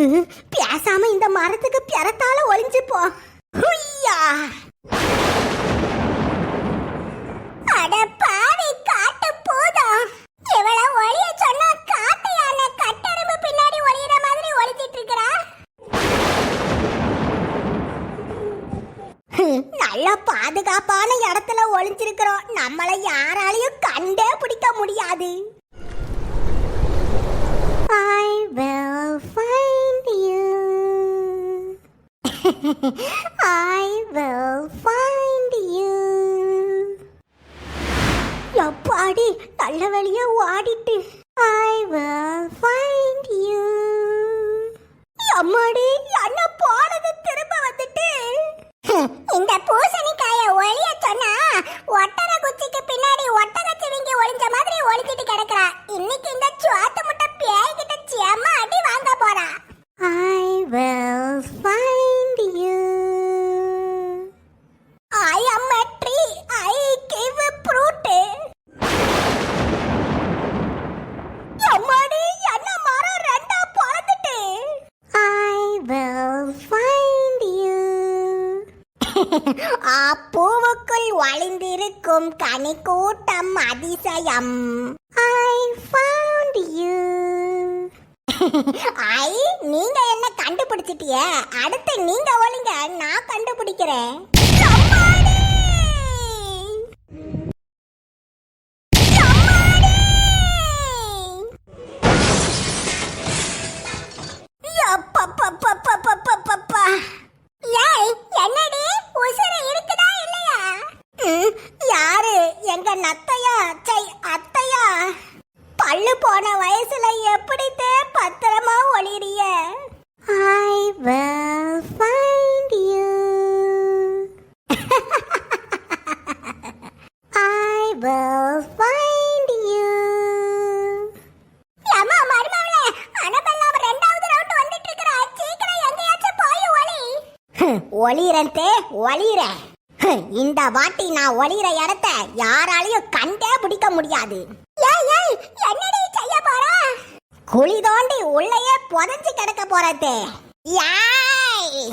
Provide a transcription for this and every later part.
பேசாம இந்த மரத்துக்கு பிறத்தால ஒளிஞ்சு போ. ஹுய்யா. அட பாவி காட்டு பூதம். இவள ஒளிய சொன்னா காட்டு யானை கட்டெரும்பு பின்னாடி ஒளியிற மாதிரி ஒளிச்சிட்டு இருக்கறா? நல்ல பாதுகாப்பான இடத்துல ஒளிஞ்சிருக்கிறோம். நம்மள யாராலையும் கண்டே பிடிக்க முடியாது. I will find you. எப்பாடி நல்ல வழியா ஓடிட்டு I will find you. அம்மாடி என்ன போனது திரும்ப வந்துட்டு இந்த பூசணிக்காய ஒளிய சொன்னா ஒட்டர குச்சிக்கு பின்னாடி ஒட்டர சிவிங்கி ஒளிஞ்ச மாதிரி ஒளிஞ்சிட்டு கிடக்குறா இன்னைக்கு இந்த சுவாத்த முட்டை பேய்கிட்ட செம்ம அடி வாங்க போறா I will find you. I am a tree. I give fruit. எம்மாடி என்ன மரம் ரெண்டா பொளந்துட்டு I will find you. அப்பூவுக்குள் ஒளிந்திருக்கும் கனி கூட்டம் அதிசயம். I found you. ஐ நீங்க என்ன கண்டுபிடிச்சிட்டிய? அடுத்து நீங்க ஒளிங்க நான் கண்டுபிடிக்கிறேன். அத்தையா சை அத்தையா. பல்லு போன வயசுல எப்படித்தே பத்திரமா ஒளிரிய ஐ will find you. I will find you. அம்மா அனபெல்லாம் ரெண்டாவது ரவுண்ட் வந்துட்டு இருக்கறா சீக்கிரம் எங்கேயாச்சும் போய் ஒளி. ஒளிரன் தே ஒளிரேன். இந்த வாட்டி நான் ஒளிர இடத்த யாராலையும் கண்டே பிடிக்க முடியாது. என்னடி செய்ய போற? குழி தோண்டி உள்ளேயே புதைஞ்சு கிடக்க போறதே. யாய்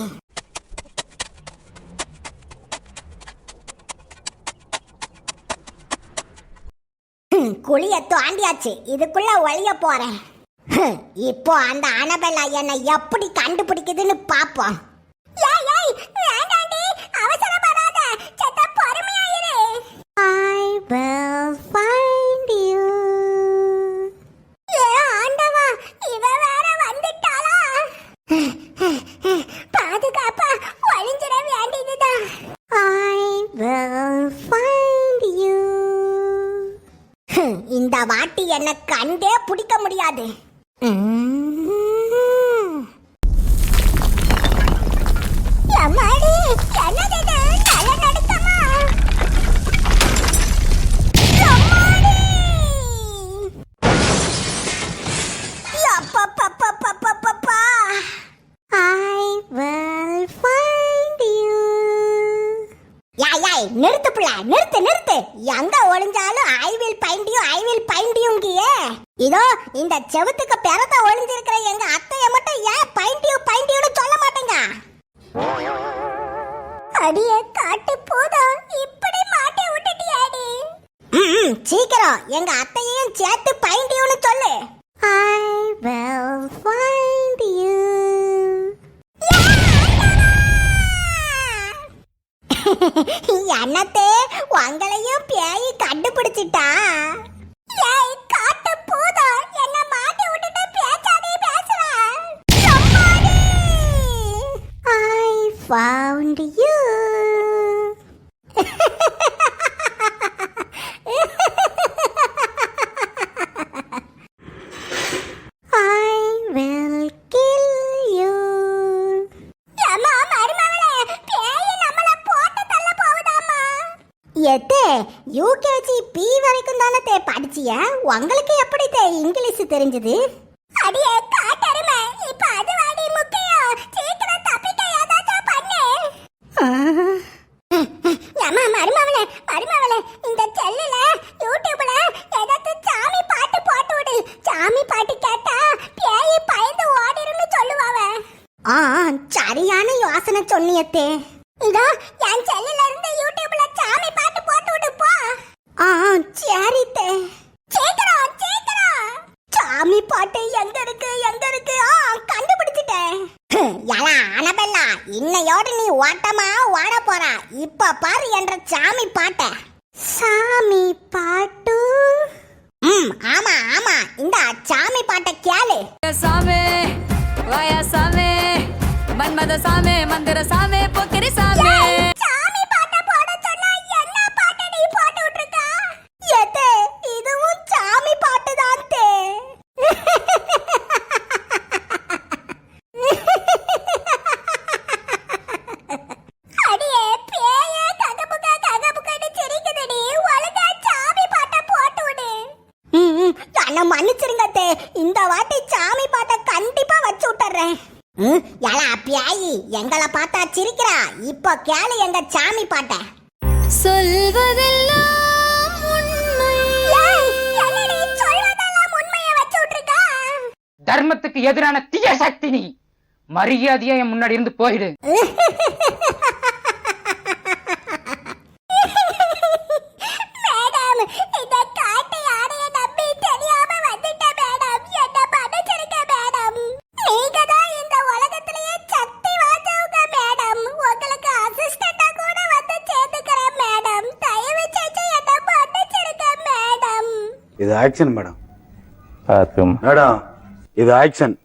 குழிய தாண்டியாச்சு. இதுக்குள்ள ஒளிய போறேன். இப்போ அந்த அனபெல்லா என்னை எப்படி கண்டுபிடிக்குதுன்னு பாப்போம். என்னை கண்டே பிடிக்க முடியாது. நிறுத்து பிள்ளை நிறுத்து நிறுத்து. எங்க ஒளிஞ்சாலும் ஐ வில் பைண்டியும் ஐ வில் பைண்டியுங்கியே இதோ இந்த செவுத்துக்கு பெறத்த ஒளிஞ்சிருக்கிற எங்க அத்தைய மட்டும் ஏன் பைண்டியும் பைண்டியும்னு சொல்ல மாட்டேங்க? அடிய காட்டு போதா? இப்படி மாட்டி விட்டுட்டியாடி? ம் சீக்கிரம். எங்க அத்தையையும் சேர்த்து பைண்டியும்னு சொல்லு. ஐ வில் ஃபைண்ட் என்னத்தே உங்களையும் பேய் கண்டுபிடிச்சிட்டா ஏய் காட்டு பூதா என்ன மாட்டி விட்டுட்டு பேசாதே பேசுற I found you. I will kill you. அம்மா மருமகளே பேய் நம்மள போட்டு தள்ள போகுதாம்மா எத்தே யூகேஜி பி வரைக்கும் தானே தே படிச்சிய? உங்களுக்கு எப்படி தே இங்கிலீஷ் தெரிஞ்சது? அடியே காட்டருமே. இப்ப அது வாடி முக்கியம். சீக்கிரம் தப்பிக்க ஏதாச்சும் பண்ணு. அம்மா மருமவளே மருமவளே இந்த செல்லுல யூடியூப்ல ஏதாச்சும் சாமி பாட்டு போட்டு விடு. சாமி பாட்டு கேட்டா பேய் பயந்து ஓடிரும்னு சொல்லுவாவ. ஆ சரியான யோசனை சொன்னியத்தே. இதோ என் செல்லுல இருந்து யூடியூப்ல சாமி பாட்டு போட்டு விடு போ ஆ சரித்தே சீக்கிரம் சீக்கிரம் சாமி பாட்டு எங்க இருக்கு எங்க இருக்கு ஆ கண்டுபிடிச்சிட்டேன் யலா அனபெல்லா இன்னையோடு நீ தான் வாட போற. இப்ப பாரு என்ற சாமி பாட்ட. சாமி பாட்டு? ம் ஆமா ஆமா. இந்த சாமி பாட்ட கேளு. சாமி வாயா சாமி மன்மத சாமி மந்திர சாமி பொக்கிரி சாமி சாமி பாட்டை போட சொன்னா என்ன பாட்டை நீ போட்டு விட்டுருக்கா எத்தே இதுவும் சாமி பாட்டு தான் தே அடியே பேயே ககபுகா ககபுகான்னு சிரிக்குதுடி ஒழுங்கா சாமி பாட்டை போட்டு விடு என்ன மன்னிச்சிருங்க அத்தே இந்த வாட்டி சாமி பாட்டை கண்டிப்பா வச்சு விட்டுறேன் எலா பியாயி எங்களை பார்த்தா சிரிக்கிறா இப்போ கேளு எங்க சாமி பாட்டை. சொல்வதெல்லாம் உண்மை. சொல்வதெல்லாம் உண்மையை வச்சு விட்டுருக்கா? தர்மத்துக்கு எதிரான தீய சக்தி நீ. மரியாதையா என் முன்னாடி இருந்து போயிடு. ஆக்ஷன் மேடம் பார்த்தும் மேடம் இது ஆக்ஷன்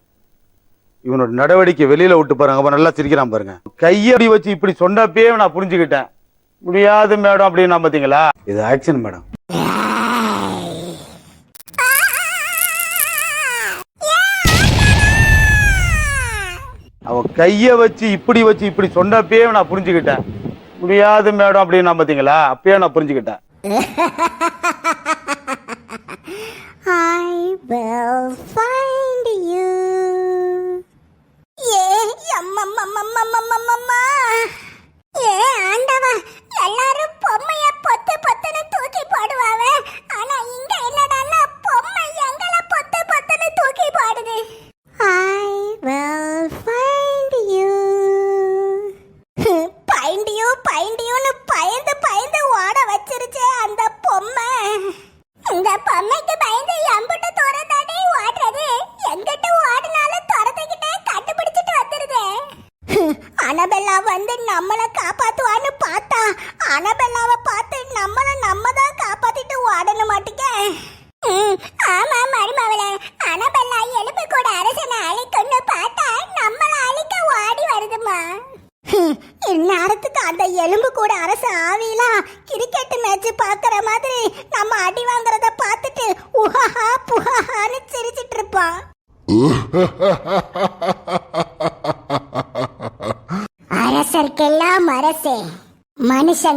இவனோட நடவடிக்கை வெளியில விட்டு பாருங்க. அப்ப நல்லா சிரிக்கிறான் பாருங்க. கையடி வச்சு இப்படி சொன்னப்பே நான் புரிஞ்சுக்கிட்டேன். முடியாது மேடம் அப்படின்னு பாத்தீங்களா இது ஆக்ஷன் மேடம் அவன் கைய வச்சு இப்படி வச்சு இப்படி சொன்னப்பே நான் புரிஞ்சுக்கிட்டேன். முடியாது மேடம் அப்படின்னு பாத்தீங்களா அப்பயே நான் புரிஞ்சுக்கிட்டேன். I will find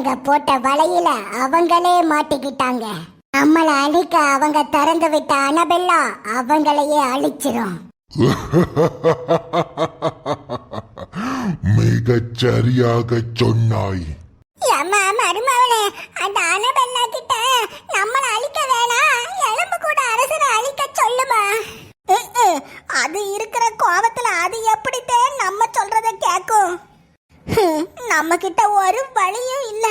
மனுஷங்க போட்ட வலையில அவங்களே மாட்டிக்கிட்டாங்க. நம்மள அழிக்க அவங்க திறந்து விட்ட அனபெல்லா அவங்களையே அழிச்சிரும். மிகச் சரியாகச் சொன்னாய். அம்மா மருமவளே அந்த அனபெல்லா கிட்ட நம்மள அழிக்க வேணாம் எலும்பு கூட அரசனை அழிக்க சொல்லுமா அது இருக்கிற கோபத்துல நம்ம கிட்ட ஒரு வழியும் இல்ல.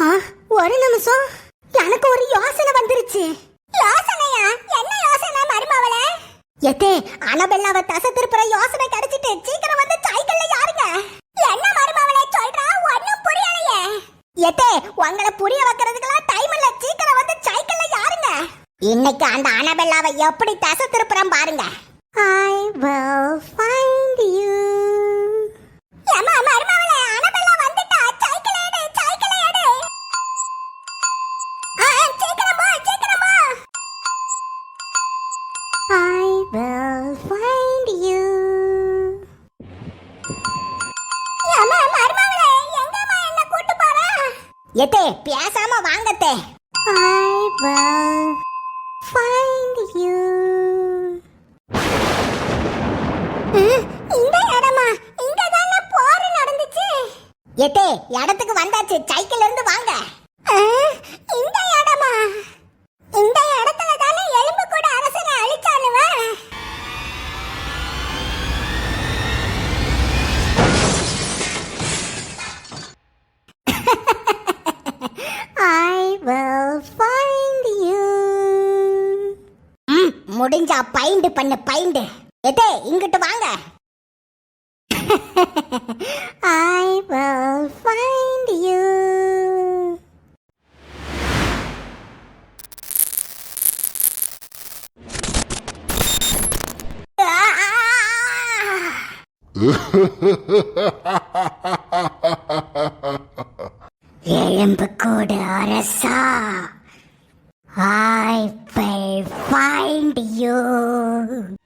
ஆ, ஒரு நிமிஷம். எனக்கு ஒரு யோசனை வந்துருச்சு. யோசனையா? என்ன யோசனை மருமவளே? எத்தே அனபெல்லாவை தசை திருப்புற யோசனை கிடைச்சிட்டு சீக்கிரம் வந்து சைக்கிள்ல யாருங்க என்ன மருமவளே சொல்றா? ஒண்ணும் புரியலையே. எதே உங்களை புரிய வைக்கிறதுக்கெல்லாம் டைம் இல்ல. சீக்கிரம் வந்து சைக்கிள்ல யாருங்க இன்னைக்கு அந்த அனபெல்லாவை எப்படி தசை திருப்புறம் பாருங்க. ஐ will எத்தே பேசாம வாங்கத்தே. I will find you. இந்த இடமா? இங்க தானே போர் நடந்துச்சு. எத்தே இடத்துக்கு வந்தாச்சு. சைக்கிள் இருந்து வாங்க. பண்ணு பைண்டு எதே இங்கிட்டு வாங்க. I will find you. எலும்பு கூடு அரசா. will find you.